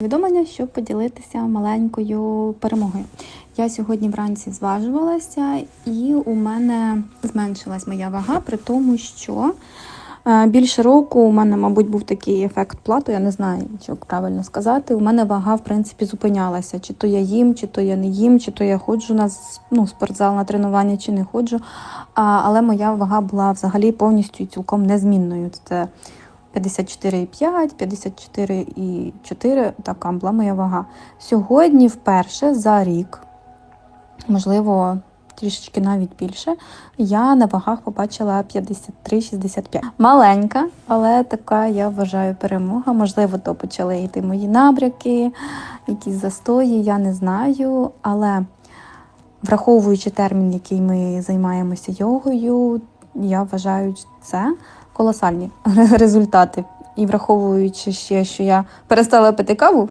Повідомлення, щоб поділитися маленькою перемогою. Я сьогодні вранці зважувалася, і у мене зменшилась моя вага, при тому, що е, більше року у мене, мабуть, був такий ефект плату, я не знаю, як правильно сказати. У мене вага, в принципі, зупинялася. Чи то я їм, чи то я не їм, чи то я ходжу на ну, спортзал на тренування, чи не ходжу. А, але моя вага була взагалі повністю і цілком незмінною. Це 54,5, 54,4 така була моя вага. Сьогодні вперше за рік, можливо, трішечки навіть більше, я на вагах побачила 53-65. Маленька, але така, я вважаю, перемога. Можливо, то почали йти мої набряки, якісь застої, я не знаю. Але враховуючи термін, який ми займаємося йогою, я вважаю це колосальні результати. І враховуючи ще, що я перестала пити каву,